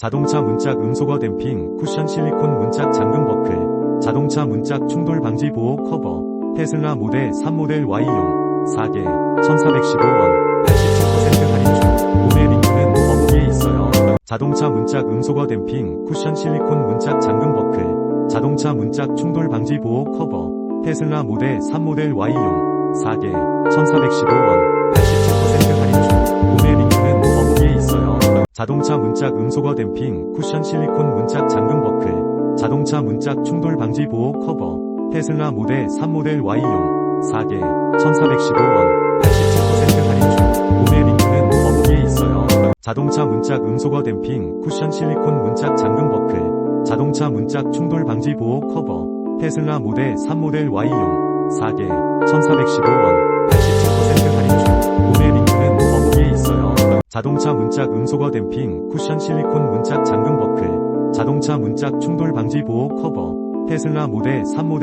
자동차 문짝 음소거 댐핑 쿠션 실리콘 문짝 잠금 버클 자동차 문짝 충돌 방지 보호 커버 테슬라 모델 3 모델 Y용 4개 1415원 87% 할인 중 구매 링크는 더보기에 있어요. 자동차 문짝 음소거 댐핑 쿠션 실리콘 문짝 잠금 버클 자동차 문짝 충돌 방지 보호 커버 테슬라 모델 3 모델 Y용 4개 1415원 자동차 문짝 음소거 댐핑 쿠션 실리콘 문짝 잠금 버클 자동차 문짝 충돌 방지 보호 커버 테슬라 모델 3 모델 Y용 4개 1415원 87% 할인 중 구매 링크는 더보기에 있어요. 자동차 문짝 음소거 댐핑 쿠션 실리콘 문짝 잠금 버클 자동차 문짝 충돌 방지 보호 커버 테슬라 모델 3 모델 Y용 4개 1415원 자동차 문짝 음소거 댐핑 쿠션 실리콘 문짝 잠금 버클 자동차 문짝 충돌 방지 보호 커버 테슬라 모델 3 모델